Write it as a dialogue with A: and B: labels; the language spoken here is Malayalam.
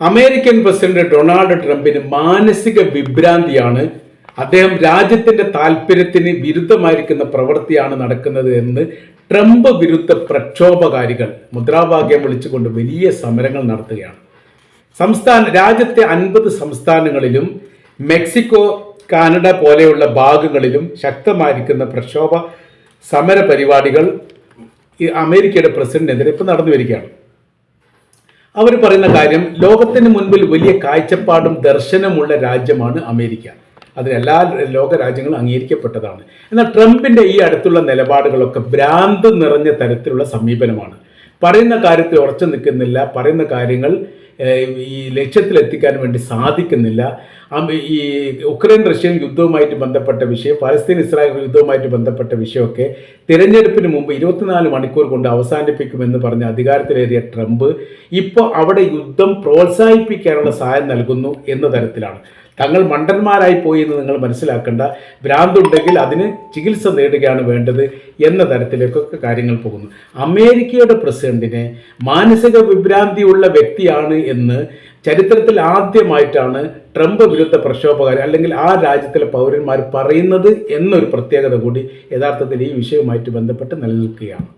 A: അമേരിക്കൻ പ്രസിഡന്റ് ഡൊണാൾഡ് ട്രംപിന് മാനസിക വിഭ്രാന്തിയാണ് അദ്ദേഹം രാജ്യത്തിന്റെ താല്പര്യത്തിന് വിരുദ്ധമായിരിക്കുന്ന പ്രവൃത്തിയാണ് നടക്കുന്നത് എന്ന് ട്രംപ് വിരുദ്ധ പ്രക്ഷോഭകാരികൾ മുദ്രാവാക്യം വിളിച്ചുകൊണ്ട് വലിയ സമരങ്ങൾ നടത്തുകയാണ്. സംസ്ഥാന രാജ്യത്തെ അൻപത് സംസ്ഥാനങ്ങളിലും മെക്സിക്കോ കാനഡ പോലെയുള്ള ഭാഗങ്ങളിലും ശക്തമായിരിക്കുന്ന പ്രക്ഷോഭ സമര പരിപാടികൾ അമേരിക്കയുടെ പ്രസിഡന്റിനെതിരെ ഇപ്പോൾ നടന്നു വരികയാണ്. അവർ പറയുന്ന കാര്യം ലോകത്തിന് മുൻപിൽ വലിയ കാഴ്ചപ്പാടും ദർശനമുള്ള രാജ്യമാണ് അമേരിക്ക. അതിന് എല്ലാ ലോക രാജ്യങ്ങളും അംഗീകരിക്കപ്പെട്ടതാണ്. എന്നാൽ ട്രംപിന്റെ ഈ അടുത്തുള്ള നിലപാടുകളൊക്കെ ഭ്രാന്ത് നിറഞ്ഞ തരത്തിലുള്ള സമീപനമാണ്. പറയുന്ന കാര്യത്തിൽ ഉറച്ചു നിൽക്കുന്നില്ല. പറയുന്ന കാര്യങ്ങൾ ഈ ലക്ഷ്യത്തിലെത്തിക്കാൻ വേണ്ടി സാധിക്കുന്നില്ല. ഈ ഉക്രൈൻ റഷ്യൻ യുദ്ധവുമായിട്ട് ബന്ധപ്പെട്ട വിഷയം പലസ്തീൻ ഇസ്രായേൽ യുദ്ധവുമായിട്ട് ബന്ധപ്പെട്ട വിഷയമൊക്കെ തിരഞ്ഞെടുപ്പിന് മുമ്പ് ഇരുപത്തിനാല് മണിക്കൂർ കൊണ്ട് അവസാനിപ്പിക്കുമെന്ന് പറഞ്ഞ അധികാരത്തിലേറിയ ട്രംപ് ഇപ്പോൾ അവിടെ യുദ്ധം പ്രോത്സാഹിപ്പിക്കാനുള്ള സഹായം നൽകുന്നു എന്ന തരത്തിലാണ്. തങ്ങൾ മണ്ടന്മാരായി പോയി എന്ന് നിങ്ങൾ മനസ്സിലാക്കേണ്ട. ഭ്രാന്തുണ്ടെങ്കിൽ അതിന് ചികിത്സ നേടുകയാണ് വേണ്ടത് എന്ന തരത്തിലേക്കൊക്കെ കാര്യങ്ങൾ പോകുന്നു. അമേരിക്കയുടെ പ്രസിഡന്റിനെ മാനസിക വിഭ്രാന്തിയുള്ള വ്യക്തിയാണ് എന്ന് ചരിത്രത്തിൽ ആദ്യമായിട്ടാണ് ട്രംപ് വിരുദ്ധ പ്രക്ഷോഭകർ അല്ലെങ്കിൽ ആ രാജ്യത്തിലെ പൗരന്മാർ പറയുന്നത് എന്നൊരു പ്രത്യേകത കൂടി യഥാർത്ഥത്തിൽ ഈ വിഷയവുമായിട്ട് ബന്ധപ്പെട്ട് നിലനിൽക്കുകയാണ്.